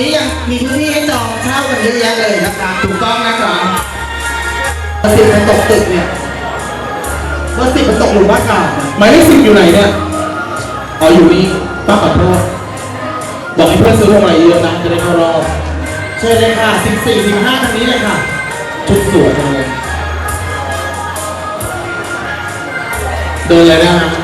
นนี้ยังมีพื้นที่ให้จองเช่ากันเยอะแยะเลยนะคะถูกต้องนะครับเบอร์สิบมันตกตึกเนี่ยเบอร์สิบมันตกหลุมอากาศหมายเลขสิบอยู่ไหนเนี่ยอ๋ออยู่นี่ต้องขอโทษบอกให้เพื่อนซื้อลงมาเยอะนะจะได้เข้ารอบเชิญเลยค่ะสิบสี่สิบห้าทางนี้เลยค่ะชุดสวยจังเลยเดินเลยนะฮะจะ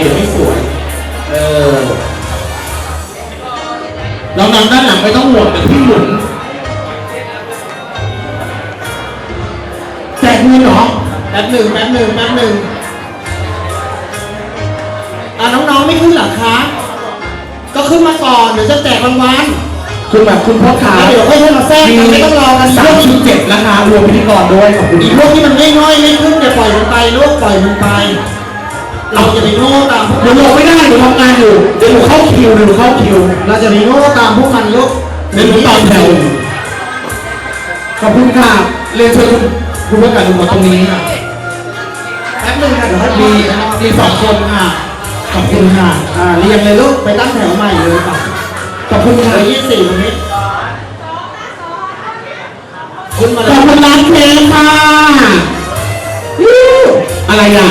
เดี๋ยวตกไฟเดี๋ยวไม่สวย เออน้องๆด้านหลังไม่ต้องห่วงเดี๋ยวพี่หมุนแจกเงินเหรอแป๊บหนึ่งแป๊บหนึ่งแป๊บหนึ่งอะน้องๆไม่ขึ้นเหรอคะ ก็ขึ้นมาก่อนเดี๋ยวจะแจกรางวัลคุณแบบคุณพ่อขาแล้วเดี๋ยวค่อยให้มาแทรกกันไม่ต้องรอกันสามชุดเจ็ดนะคะรวมพิธีกรด้วยขอบคุณอีกพวกที่มันไม่น้อยไม่ขึ้นเดี๋ยวปล่อยมันไปลูกปล่อยมันไป เราจะไปโง่ตามพวกเดี๋ยวลงไม่ได้เดี๋ยวทำงานอยู่เดี๋ยวหนูเข้าคิวเดี๋ยวหนูเข้าคิวเราจะไปโง่ตามพวกมันลูกเดี๋ยวหนูตอนแถวขอบคุณค่ะเรียนเชิญคุณคุณพ่อการดูมาตรงนี้ค่ะแป๊บหนึ่งค่ะเดี๋ยวให้มีมีมีสองคนค่ะขอบคุณค่ะอ่าเรียงเลยลูกไปตั้งแถวใหม่เลยป่ะขอบคุณเหลืค่ะอยี่สิบสี่ตรงนี้ขึ้นมาขเลอบยคุณร้านเค้กค่ะวู้อะไรอะ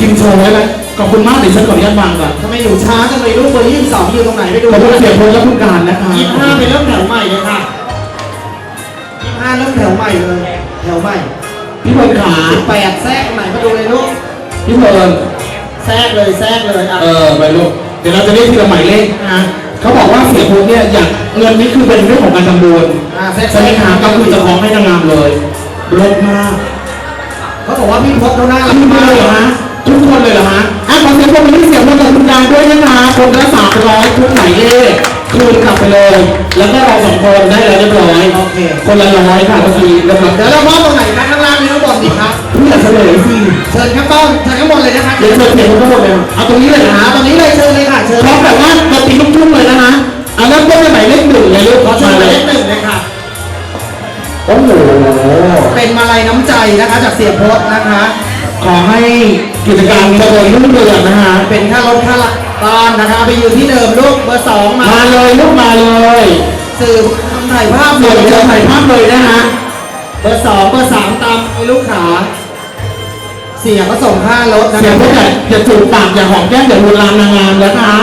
กินโชว์ไว้ไหมขอบคุณมากเดี๋ยวฉันขออนุญาตวางก่อนทำไมหนูช้าจังเลยลูกเบอร์ยี่สิบสองอยู่ตรงไหนไปดูขอบคุณเสียพลและคุณการนะคะยี่สิบห้าไปเริ่มแถวใหม่เลยค่ะยี่สิบห้าเริ่มแถวใหม่เลยแถวใหม่พี่พลขาสิบแปดแทรกตรงไหนมาดูเลยลูกพี่พลแทรกเลยแทรกเลยอะเออไปลูกเดี๋ยวเราจะเรียกทีละหมายเลขนะเขาบอกว่าเสียพลเนี่ยอยากเงินนี้คือเป็นเรื่องของการทำบุญอ่าแทรกใช่ไหมคะก็คือจะของให้นางงามเลยเลิศมากเขาบอกว่าพี่พศเขาน่ารักทุกคนมากเลยเหรอฮะ ทุกคนเลยเหรอฮะอะขอเสียงปรบมือให้เสียงคนกับคุณการด้วยนะคะคนละสามร้อยทุกหมายเลขคืนกลับไปเลย แล้วก็เราสองคนได้แล้วเรียบร้อยโอเคคนละร้อยค่ะเมื่อกี้เรียบร้อยเดี๋ยวเรามอบตรงไหนนะข้างล่างนี่ข้างบนสิครับพี่อยากเฉลยสิเชิญข้างต้นเชิญข้างบนเลยนะคะเดี๋ยวเชิญเสียงคนทั้งหมดเลยเอาตรงนี้เลยนะหาฮะตรงนี้เลยเชิญเลยค่ะเชิญพร้อมแบบว่ามาตีลูกทุ่งเลยนะคะเอาเริ่มต้นที่หมายเลขหนึ่งเลยลูกขอเชิญหเลมายยเลขหนึ่งเลยค่ะโอ้โหเป็นมาลัยน้ำใจนะคะ จากเสียพศนะคะ ขอให้กิจการเจริญรุ่งเรืองนะฮะ เป็นค่ารถค่าละบ้านนะคะไปอยู่ที่เดิมลูกเบอร์สองมามาเลยลูกมาเลยสื่อทำถ่ายภาพเดี๋ยวจะถ่ายภาพเลยนะฮะ เบอร์สองเบอร์สามตามไอ้ลูกขาเสียก็ส่งค่ารถนะเสียงคะพวกอย่าอย่าจูบปากอย่าหอมแก้มอย่าลวนลามนางงามนะคะ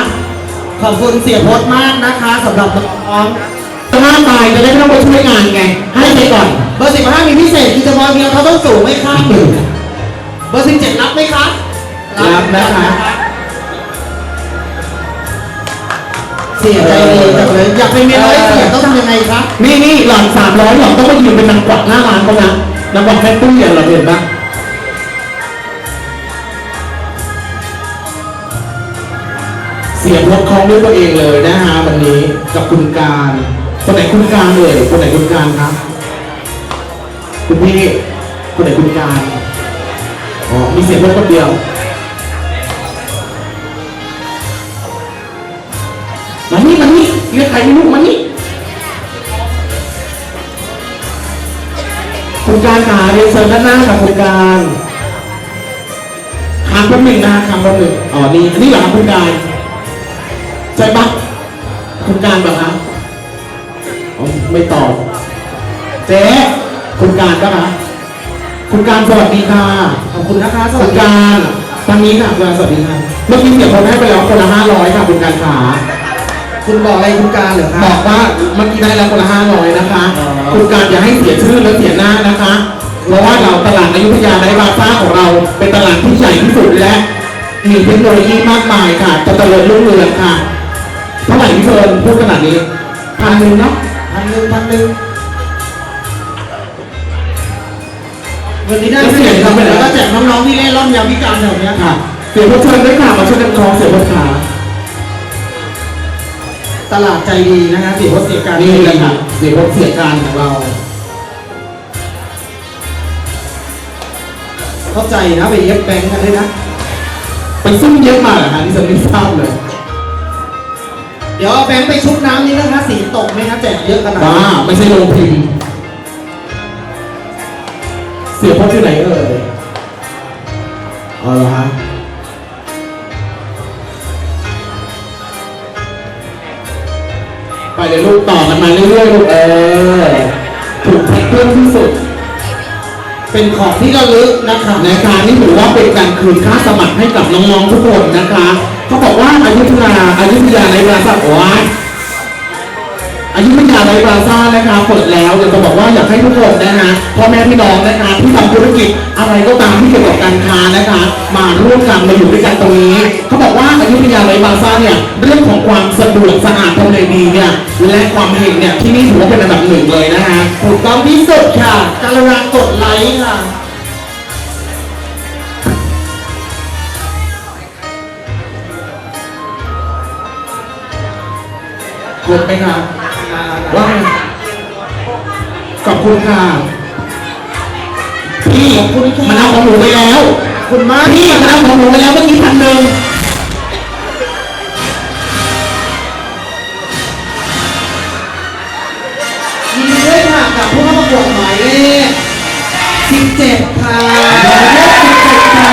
ขอบคุณเสียพศมากนะคะสำหรับน้องจะหน้าตายจะได้ไม่ต้องไปช่วยงานไง ให้ไปก่อน เบอร์สิบห้ามีพิเศษคือเฉพาะเพียงเขาต้องสูงไม่ข้ามหนึ่ง เบอร์สิบเจ็ดรับไหมคะรับนะคะเสียใจดีจังเลยอยากเป็นเมียน้อยเสียต้องทำยังไงคะนี่นี่หล่อนสามร้อยหล่อนต้องไปยืนเป็นนางกวักหน้าร้านเขานะนางกวักแม่ตุ้ยอะเราเห็นปะเสียงรถคล้องด้วยตัวเองเลยนะฮะวันนี้กับคุณการคนไหนคุณการเลยคนไหนคุณการครับคุณพี่คนไหนคุณการ มีเสียงรถคนเดียวมานี่มานี่เรียกใครไม่รู้มานี่คุณการขาเรียนเชิญด้านหน้ากับคุณการคางแป๊บหนึ่งนะคางแป๊บหนึ่งอ๋อนี่อันนี้เหรอครับคุณการใช่ปะคุณการแบบครับไม่ตอบเจ๊คุณการปะคะ คุณการสวัสดีค่ะขอบคุณนะคะสคุวัสณดีการทางนี้ค่ะคุณการสวัสดีค่ะเมื่อกี้เสียคนให้ไปแล้วคนละห้าร้อยค่ะคุณการขาคุณบอกอะไรคุณการเหรอคะบอกว่าเมื่อกี้ได้แล้วคนละห้าร้อยนะคะอ๋อคุณการอย่าให้เสียชื่อและเสียหน้านะคะ เพราะว่าเราตลาดอยุธยาในบาซ่าของเรา เป็นตลาดที่ใหญ่ที่สุดและมีเทคโนโลยีมากมายค่ะจะเจริญรุ่งเรืองค่ะเท่าไหร่พี่เฟิร์นพูดขนาดนี้พันหนึ่งเนาะ พันหนึ่งพันหนึ่ง วันนี้ได้เสียงทำไปแล้วก็แจกน้องๆที่เล่นร่อนยามพิการแถวเนี้ยค่ะเสียงพวกเชิญด้วยค่ะมาช่วยกันคล้องเสียงพวกขาตลาดใจดีนะคะเสียวัดเสียการนี่แหละค่ะเสียงพวกเสียการของเรา เข้าใจนะไปเย็บแบงค์กันด้วยนะไปซุ่มเยอะมาเหรอคะที่ฉันไม่ทราบเลย เดี๋ยวเอาแบงค์ไปชุบน้ำนี้นะคะสีตกไหมคะแจกเยอะขนาดนี้ไม่ใช่โรงพิมพ์ สียพจน์ที่ไหนเอ่ยเอาละฮะไปเลยลูกต่อกันมาเรื่อยๆลูกเออถูกแพ็คเพิ่มที่สุด เป็นของที่ระลึกนะคะในะคะนี่ถือว่าเป็นการคืนค่าสมัครให้กับน้องๆทุกคนนะคะเขาบอกว่าอายุทยาอายุทยาในปราสาทวัด อายุทยาในปราซ่านะคะเปิดแล้วอยากจะบอกว่าอยากให้ทุกคนนะคะพ่อแม่พี่น้องนะคะที่ทำธุรกิจอะไรก็ตามที่เกี่ยวกับการค้านะคะ มาร่วมกันมาอยู่ด้วยกันตรงนี้เขาบอกว่าอายุทยาในปราซ่าเนี่ยเรื่องของความสะดวกสะอาดทำเลดีเนี่ยและความเฮงเนี่ยที่นี่ถือว่าเป็นอันดับหนึ่งเลยนะคะถูกต้องที่สุดค่ะกรุณากดไลค์ค่ะกดไหมครับ ว่าไงขอบคุณค่ะพี่ขอบคุณค่ะมันเอาของหนูไปแล้วขอบคุณมากพี่มันเอาของหนูไปแล้วเมื่อกี้พันหนึ่งยินดีด้วยค่ะกับผู้เข้าประกวดหมายเลข17ค่ะหมายเลข17ค่ะ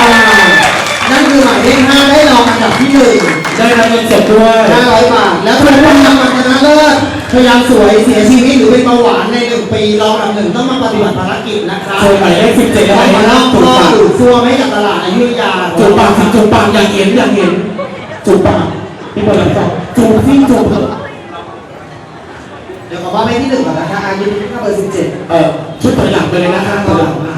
นั่นคือหมายเลข5ได้รองอันดับที่หนึ่ง ได้รับเงินสดด้วย 500 บาท แล้วเธอได้รางวัลชนะเลิศพยายามสวยเสียชีวิตหรือเป็นเบาหวานในหนึ่งปีรองอันดับหนึ่งต้องมาปฏิบัติภารกิจนะคะโชว์หมายเลขสิบเจ็ดจะไปมาแล้เล่าวจูบข้อปากดูดซ่วมให้กับตลาดอยุธยาจูบปากสิจูบปากอยากเห็นอยากเห็นจูบปากพี่บอลหลังจากจูบซิจูบเถอะเดี๋ยวขอว่าไม่ที่หนึ่งก่อนนะคะอายุถ้าเบอร์สิบเจ็ดเออชุดถอยหลังไปเลยนะคะถอยหลังมา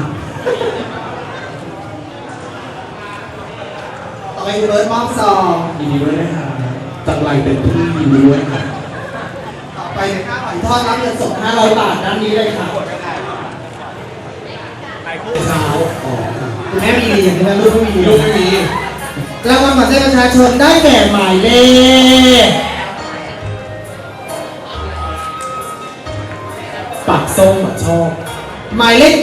ต่อ ไปคุณเบิร์ดมอบซองยินดีด้วยนะคะจากไลน์เป็นที่ยินดีด้วยค่ะต่อไปนะคะหอยทอดรับเงินสด500บาทด้านนี้เลยค่ะเช้าอ๋อค่ะคุณแม่มีอย่างนี้นะลูกไม่มีลูกไม่มีรางวัลบัตรประชาชนได้แก่หมายเลขปากส้มอะชอบหมายเลข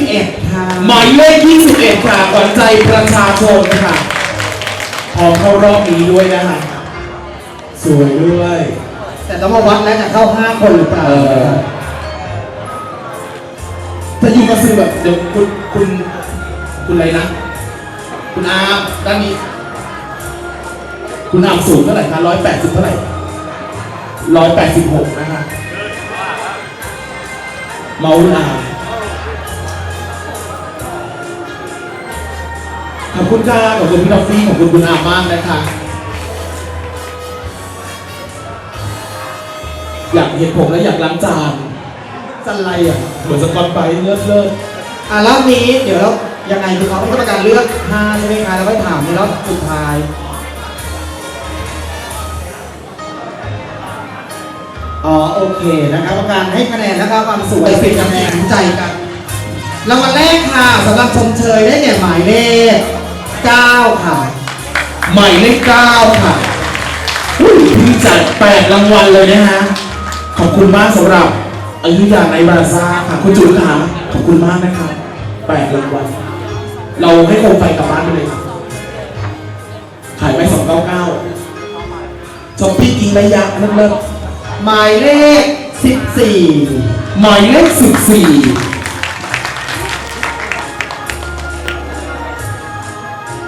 21ค่ะหมายเลข21ค่ะขวัญใจประชาชนค่ะ พอเข้ารอบนี้ด้วยนะคะสวยด้วย แต่ต้องมาวัดแล้วจะเข้า5คนหรือเปล่าเออถ้ายิงก็ซื้อแบบเดี๋ยวคุณคุณคุณอะไรนะ คุณอาร์มด้านนี้ คุณอาร์มสูงเท่าไหร่คะร้อยแปดสิบเท่าไหร่ร้อยแปดสิบหกนะคะเมาส์อาร์ม ขอบคุณค่ะขอบคุณพี่ดอฟฟี่ขอบคุณคุณอาร์มมากนะคะ อยากเห็นผมแล้วอยากล้างจานสันไลอะเหมือนสกอตไบรท์เลิศเลิศอะรอบนี้เดี๋ยวเรายังไงคือเขาให้กรรมการเลือก5ใช่ไหมคะแล้วก็ถามในรอบสุดท้ายอ๋อโอเคนะครับกรรมการให้คะแนนนะครับความสวยเป็นคะแนนใจกันรางวัลแรกค่ะสำหรับชมเชยได้แก่หมายเลข 9 ค่ะ หมายเลข9ค่ะพี่จัด8รางวัลเลยนะฮะ ขอบคุณมากสำหรับอายุยาในบาซ่าค่ะ คุณจุ๋มค่ะขอบคุณมากนะครับ8รางวัล เราให้โคมไฟกับบ้านไปเลยครับขายไปก้าจบพี่กีระยะเลิกๆหมายเลข 14 หมายเลข 14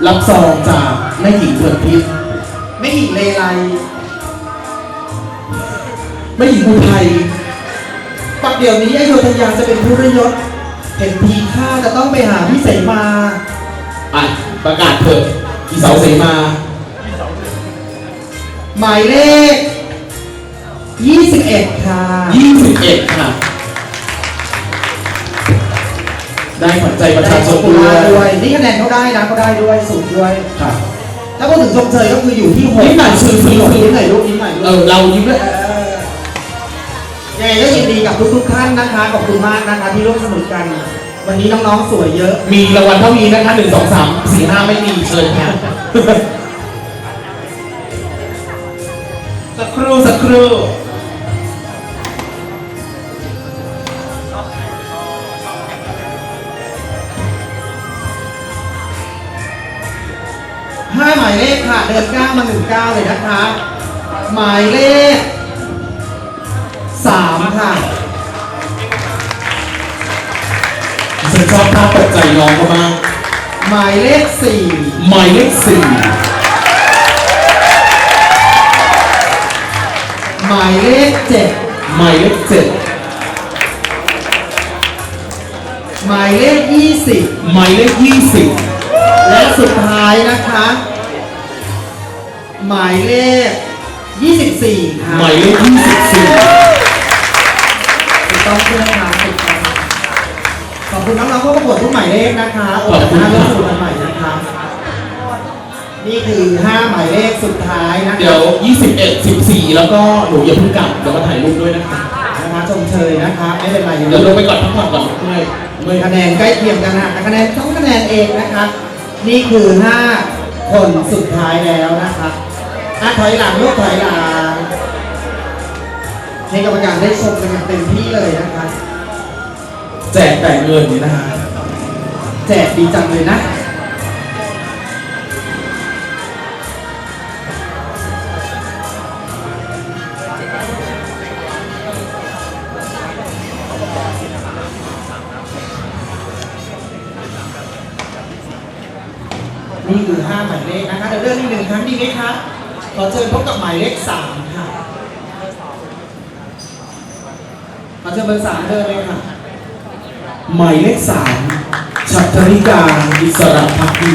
รับซองจากแม่หญิงเพื่อนพิษไม่หญิงเลไลแม่หญิงอุทัยปักเดี๋ยวนี้อโยธยาจะเป็นผู้รยศเห็นทีข้าจะต้องไปหาพี่เสมาอะประกาศเถอะอีเสาเสมา หมายเลข 21 ค่ะ 21 ค่ะ ได้ขวัญใจประชาชนขอบคุณด้วมากด้วยยนี่คะแนนเขาได้นะเขาได้ด้วยสูงด้วย ค่ะ ถ้าพูดถึงชมเชยก็คืออยู่ที่หกยิ้มหน่อยซื้อซื้อซื้อยิ้มหน่อยลูกยิ้มหน่อยเอลูอกเรายิ้มด้วยยังไงก็ยินดีกับทุกๆท่านนะคะขอบคุณมากนะคะที่ร่วมสนุกกัน วันนี้น้องๆสวยเยอะ มีรางวัลเท่านี้นะคะหนึ่งสองสามสี่ห้าไม่มีเชิญค่ะ สักครู่สักครู่ เลขค่ะเดินก้าวมาหนึ่งก้าวเลยนะคะ หมายเลขสามค่ะฉันชอบท่าตกใจน้องเขามากหมายเลขสี่หมายเลขสี่หมายเลขเจ็ดหมายเลขเจ็ดหมายเลขยี่สิบหมายเลขยี่สิบและสุดท้ายนะคะ หมายเลขยี่สิบสี่ค่ะหมายเลขยี่สิบสี่ถูกต้องใช่ไหมคะถูกต้องขอบคุณน้องๆผู้ประกวดทุกหมายเลขนะคะโอกาสหน้าร่วมสนุกกันใหม่นะคะนี่คือห้าหมายเลขสุดท้ายนะคะเดี๋ยวยี่สิบเอ็ดสิบสี่แล้วก็หนูอย่าเพิ่งกลับเดี๋ยวมาถ่ายรูปด้วยนะคะนะคะชมเชยนะคะไม่เป็นไรเดี๋ยวลงไปก่อนพักผ่อนก่อนเมื่อยเมื่อยคะแนนใกล้เคียงกันนะคะคะแนนสองคะแนนเองนะคะ นี่คือห้าคนสุดท้ายแล้วนะคะ อะถอยหลังลูกถอยหลังให้กรรมการได้ชมกันอย่างเต็มที่เลยนะคะ แจกแต่เงินนี่นะฮะแจกดีจังเลยนะ ขอเชิญพบกับหมายเลขสามค่ะขอเชิญเบอร์สามเดินเลยค่ะ หมายเลขสามชัตริกาอิสระพักดี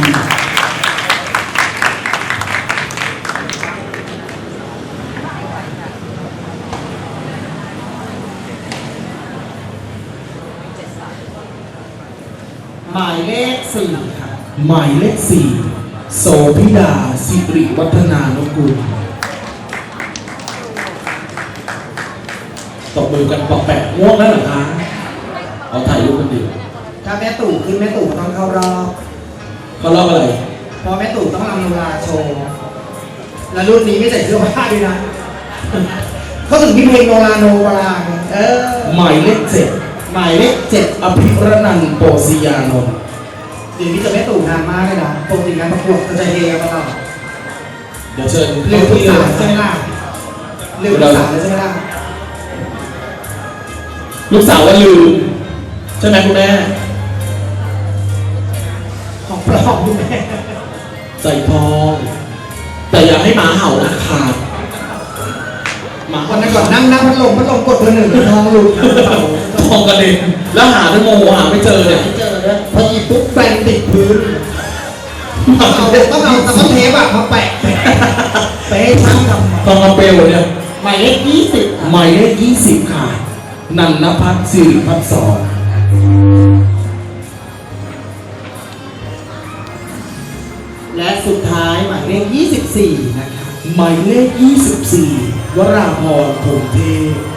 หมายเลขสี่ค่ะ หมายเลขสี่ โสพิดาสิริวัฒนานกุลตบมือกันปอกแปะง่วงแล้วเหรอคะเอาถ่ายรูปกันดิถ้าแม่ตู่ขึ้นแม่ตู่ต้องเข้ารอบเขาเล่าอะไร เพราะแม่ตู่ต้องรำโนราโชว์ และรุ่นนี้ไม่ใส่เสื้อผ้าด้วยนะ เขาถึงมีเพลงโนราโนราไงเออ หมายเลขเจ็ดหมายเลขเจ็ดอภิรนันท์โปศิยานนท์ เดี๋ยวนี้จะแม่ตู่นานมากเลยนะปกติงานประกวดเขาจะเฮกันตลอดเดี๋ยวเชิญเร็วทุกที่สาเลวยใช่ไหมล่ะเร็วทุกสาวเลยใช่ไหมล่ะลูกสาวว่าลืมใช่ไหมคุณแม่ของปลอมคุณแม่ใส่ทอง แต่อย่าให้หมาเห่านะขาดหมาวัเห่านนั้นก่อนนั่งนั่งพัดลมพัดลมกดเบอร์หนึ่งทองหลุดทองกระเด็นแล้วหาทั้งโมหาไม่เจอเนี่ย ไม่เจอเลยพอหยิบปุ๊บแฟนติดพื้นต้องเอาต้องเอาสก๊อตเทปอะมาแปะไปให้ช่างทำทองกระเปลวเนี่ยหมายเลขยี่สิบหมายเลขยี่สิบค่ะนันนพัฒน์สิริพัฒน์สอนและสุดท้ายหมายเลขยี่สิบสี่นะคะ หมายเลขยี่สิบสี่วราพรพงเทพ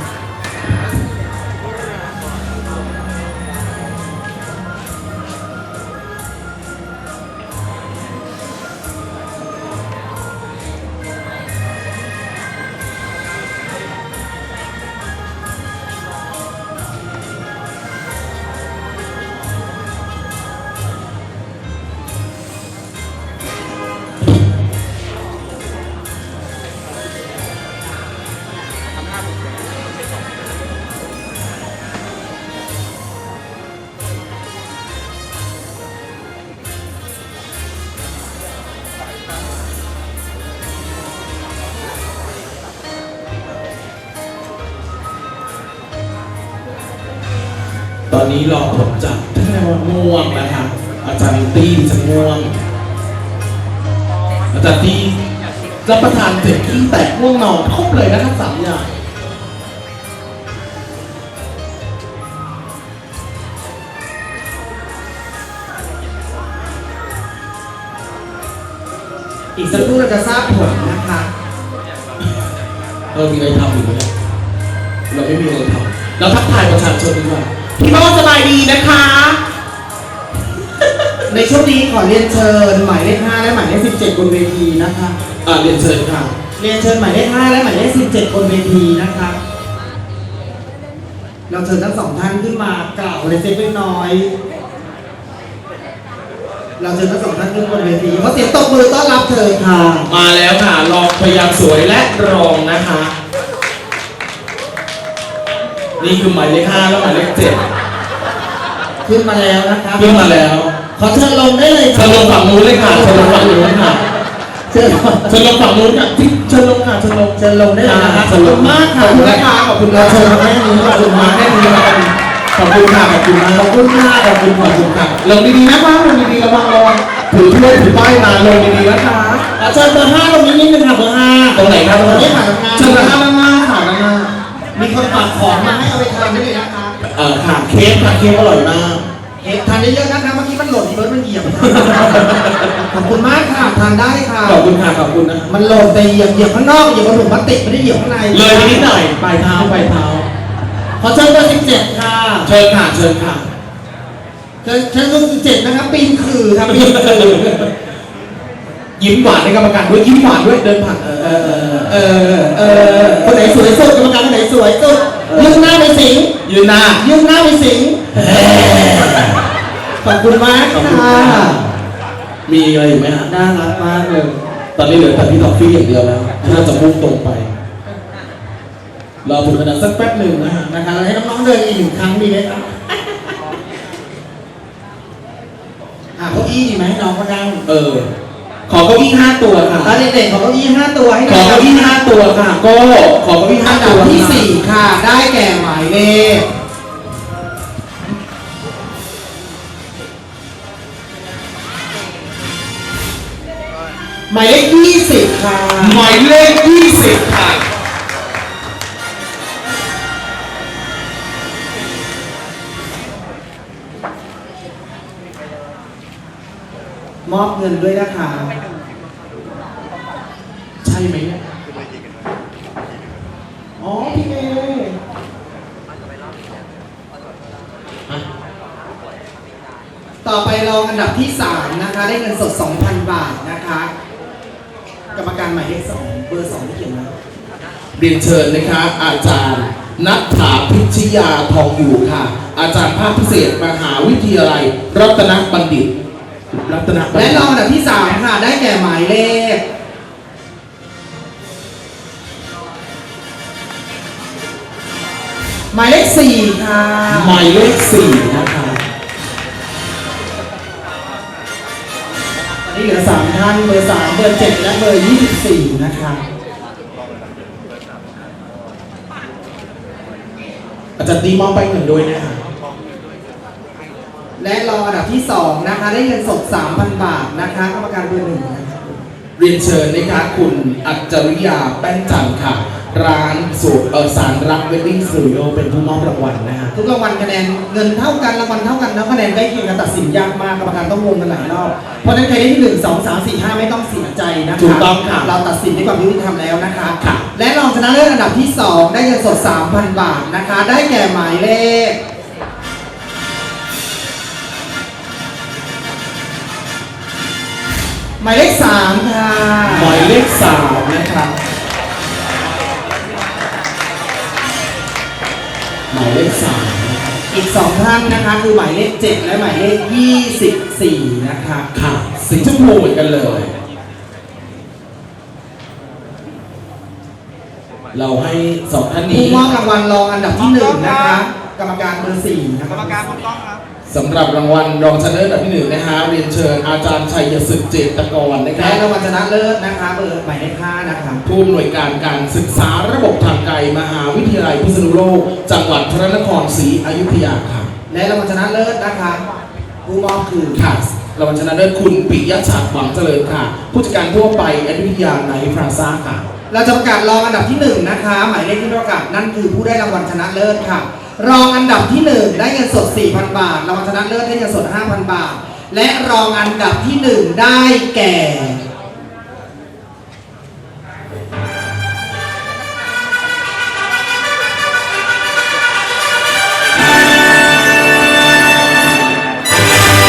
อนนี้รอผลจากแค่ว่าง่วงนะคะอาจารย์ตีจะง่วง อาจารย์ตีรับประทานเสร็จขี้แตกง่วงนอนครบเลยนะครับสามอย่างอีกสักครู่เราจะทราบผลนะคะเออมีอะไรทำอยู่ไหมเนี่ยเราไม่มีอะไรทำเราทักทายประชาชนดีกว่า พี่โมสบายดีนะคะ ในช่วงนี้ขอเรียนเชิญหมายเลข5และหมายเลข17 บนเวทีนะคะ อ่าเรียนเชิญค่ะ เรียนเชิญหมายเลข5และหมายเลข17 บนเวทีนะคะ เราเชิญทั้งสองท่านขึ้นมากล่าวอะไรเล็กน้อย เราเชิญทั้งสองท่านขึ้นบนเวทีขอเสียงตบมือต้อนรับเธอค่ะ มาแล้วค่ะรองพยายามสวยและรองนะคะ นี่คือหมายเลขห้าแล้วหมายเลขเจ็ดขึ้นมาแล้วนะคะขึ้นมาแล้ว ขอเชิญลงได้เลยเชิญลงฝั่งนู้นเลยค่ะเชิญลงฝั่งนู้นค่ะเชิญเชิญลงฝั่งนู้นค่ะที่เชิญลงค่ะเชิญลง เชิญลงได้เลยนะคะเชิญลงขอบคุณมากค่ะขอบคุณนะคะขอบคุณเรานะเชิญมาแค่นี้ขอบคุณมากแค่นี้แล้วกันขอบคุณค่ะขอบคุณมากขอบคุณมากขอบคุณขอบคุณค่ะลงดีๆนะคะลงดีๆระวังระวังถือถ้วยถือป้ายมาลงดีๆนะคะ ขอเชิญเบอร์ห้าตรงนี้นิดนึงค่ะเบอร์ห้าตรงไหนครับตรงนี้ค่ะตรงงานเชิญด้านหน้าค่ะด้านหน้า มีคนฝากของมาให้เอาไปทานได้เลยนะคะเอ่อค่ะเค้กค่ะเค้กอร่อยมากเอ๊ะทานได้เยอะนะคะเมื่อกี้มันหล่นรถมันเหยียบขอบคุณมากค่ะทานได้ค่ะ ขอบคุณค่ะขอบคุณนะมันหล่นแต่เหยียบเหยียบข้างนอกเหยียบบนถุงพลาสติกไม่ได้เหยียบข้างในเลยไปนิดหน่อยปลายเท้าปลายเท้าขอเชิญเบอร์สิบเจ็ดค่ะเชิญค่ะเชิญค่ะเชิญเชิญเบอร์สิบเจ็ดนะครับปีนขื่อครับปีนขื่อ ยิ้มหวานในกรรมการด้วยยิ้มหวานด้วยเดินผ่านเออเออเออเออเออคนไหนสวยสุดกรรมการคนไหนสวยสุดยืนหน้าไปสิงยืนหน้ายืนหน้าไปสิงขอบคุณมากขอบคุณค่ะค่ะมีอะไรอยู่ไหมฮะน่ารักมากเลยตอนนี้เหลือแต่พี่ทอฟฟี่อย่างเดียวแล้วน่าจะมุ่งตรงไปรอฝึกขนาดสักแป๊บหนึ่งนะฮะนะคะเราให้น้องๆเดินอีกหนึ่งครั้งดีไหมครับอะเก้าอี้ดีไหมให้น้องเขานั่งเออ ขอเก้าอี้ห้าตัวค่ะ ตอนเด็กๆขอเก้าอี้ห้าตัวให้ขน้อองเก้าอี้ห้าตัวค่ะโก็ขอเก้าอี้ห้าอันดัตับวที่สี่ค่ะ ได้แก่หมายเลขหมายเลขยี่สิบค่ะ หมายเลขยี่สิบค่ะ มอบเงินด้วยนะคะ ใช่ไหมเนี่ยอ๋อพี่เมย์อะต่อไปรองอันดับที่สามนะคะ ได้เงินสด 2,000 บาทนะคะ กรรมการหมายเลขสองเบอร์สองที่เขียนไว้เรียนเชิญนะคะ อาจารย์นัทถาพิชยาทองอยู่ค่ะ อาจารย์ภาคพิเศษมหาวิทยาลัย รัตนบัณฑิต รัตนบัณฑิตและรองอันดับที่สามค่ะ ได้แก่หมายเลข หมายเลขสี่ค่ะ หมายเลขสี่นะคะตอนนี้เหลือสามท่านเบอร์สามเบอร์เจ็ดและเบอร์ยี่สิบสี่นะคะ อาจารย์ตีมอบไปหนึ่งด้วยนะคะ และรองอันดับที่สองนะคะ ได้เงินสด 3,000 บาทนะคะกรรมการเบอร์หนึ่งนะคะเรียนเชิญนะคะคุณอัจจริยาแป้นจันทร์ค่ะ ร้านสูตรเออสารรักเวดดิ้งสตูดิโอเป็นผู้มอบรางวัลนะฮะทุกรางวัลคะแนนเงินเท่ากันรางวัลเท่ากันแล้วคะแนนใกล้เคียงกันตัดสินยากมากกรรมการต้องวงกันหลายรอบเพราะฉะนั้นใครได้ที่หนึ่งสองสามสี่ห้าไม่ต้องเสียใจนะคะถูกต้องค่ะเราตัดสินด้วยความยุติธรรมแล้วนะคะค่ะและรองชนะเลิศอันดับที่สองได้เงินสด 3,000 บาทนะคะ ได้แก่หมายเลข หมายเลขสามค่ะหมายเลขสามนะคะหมายเลขสามนะคะอีกสองท่านนะคะคือหมายเลขเจ็ดและหมายเลข24นะคะค่ะสีชมพูเหมือนกันเลย เราให้สองท่านผู้นี้มอบรางวัลรองอันดับที่หนึ่งนะคะ กรรมการเบอร์สี่นะกครรับ รมการถูกต้องครับ สำหรับรางวัลรองชนะเลิศอันดับที่หนึ่งนะฮะเรียนเชิญอาจารย์ชัยศึกเจตกรนะคและรับรางวัลชนะเลิศนะคะเบอร์หมายเลขห้านะคะผู้อำนวยการการศึกษาระบบทางไกลมหาวิทยาลัยพิษณุโลก จังหวัดพระนครศรีอยุธยาค่ะและรางวัลชนะเลิศนะคะผู้มอบคือค่ะรางวัลชนะเลิศคุณปิยชัดหวังเจริญค่ะ ผู้จัดการทั่วไปอยุธยาไนท์พลาซ่าค่ะ เราจะประกาศรองอันดับที่หนึ่งนะคะ หมายเลขที่ประกาศนั่นคือผู้ได้รางวัลชนะเลิศค่ะ รองอันดับที่หนึ่งได้เงินสด 4,000 บาทรางวัลชนะเลิศได้เงินสด 5,000 บาท และรองอันดับที่หนึ่งได้แก่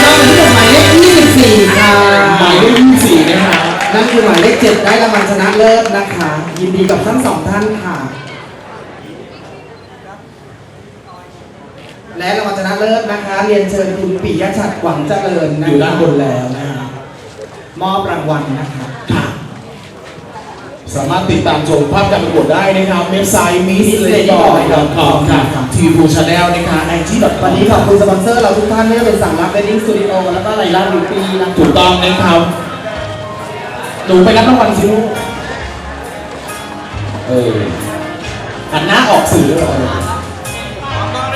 รองอันดับที่หนึ่งหมายเลข24ค่ะหมายเลขที่สี่นะคะนั่นคือหมายเลขเจ็ดได้รางวัลชนะเลิศนะคะ ยินดีกับทั้งสองท่านค่ะ และรางวัลชนะ เลิศนะคะ เรียนเชิญคุณปิยชัดหวังเจริญอนะคะยู่ด้านบนแล้วนะคะมอบรางวัลนะคะค่ะสามารถติดตามชมภาพการประกวดได้นะครับเว็บไซต์ missladyboy.com ค่ะทีวูชาแนลนะคะไอจีดอทวันนี้ขอบคุณสปอนเซอร์เราทุกท่านไม่ว่าเป็นสั่งรับเวดดิ้งสตูดิโอแล้วก็ไลล่าบิวตี้นะคะถูกต้องนะครับหนูไปรับรางวัลสิลูกเออหันหน้าออกสื่อด้วยเหร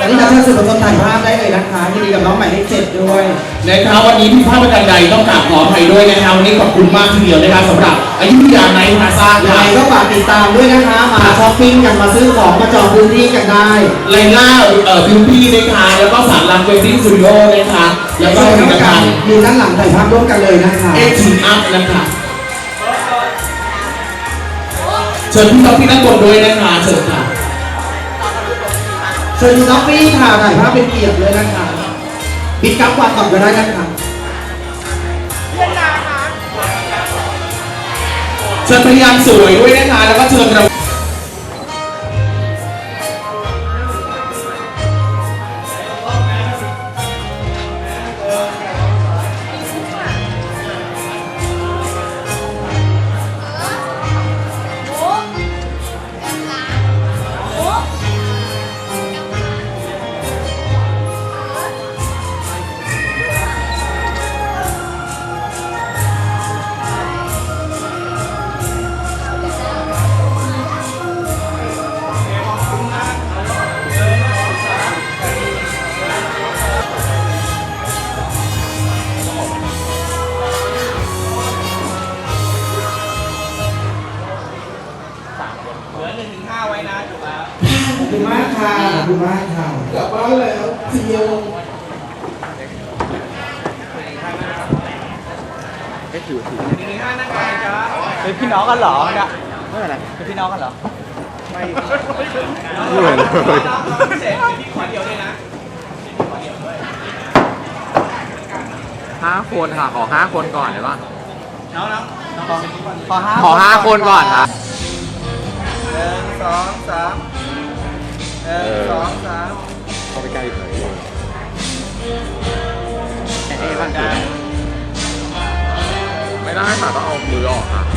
อวันนี้เราเชิญสื่อมวลชนถ่ายภาพได้เลยนะคะยินดีกับน้องหมายเลขเจ็ดด้วยนะครับวันนี้พี่ภาพประการใดต้องกราบขออภัยด้วยนะครับวันนี้ขอบคุณมากทีเดียวนะครับสำหรับอยุธยาไนท์พลาซ่ายังไงก็ฝากติดตามด้วยนะคะ มาช้อปปิ้งกันมาซื้อของมาจองพื้นที่กันได้ไลล่าเอ่อบิวตี้นะคะแล้วก็สารลังเวดดิ้งสตูดิโอนะคะแล้วก็ผลิตภัณฑ์มีด้านหลังถ่ายภาพร่วมกันเลยนะคะเอทีอัพนะคะเชิญพี่ท็อปพี่ด้านบนด้วยนะคะเชิญค่ะ เชิญน้องฟี่ค่ะถ่ายภาพเป็นเกียรติเลยนะคะบิดกกั๊บวางก่อนก็ได้นะคะเชิญพยานสวยด้วยนะคะ แล้วก็เชิญเรา เป็นพี่น้องกันเหรอเนี่ยไม่เป็นไรเป็นพี่น้องกันเหรอไม่เหมือนเลยห้าคนค่ะขอห้าคนก่อนได้ปะน้องน้องขอห้าขอห้าคนก่อนค่ะหนึ่งสองสามหนึ่งสองสามเข้าไปใกล้เลยเอ๊ะบ้าง ไม่ได้ค่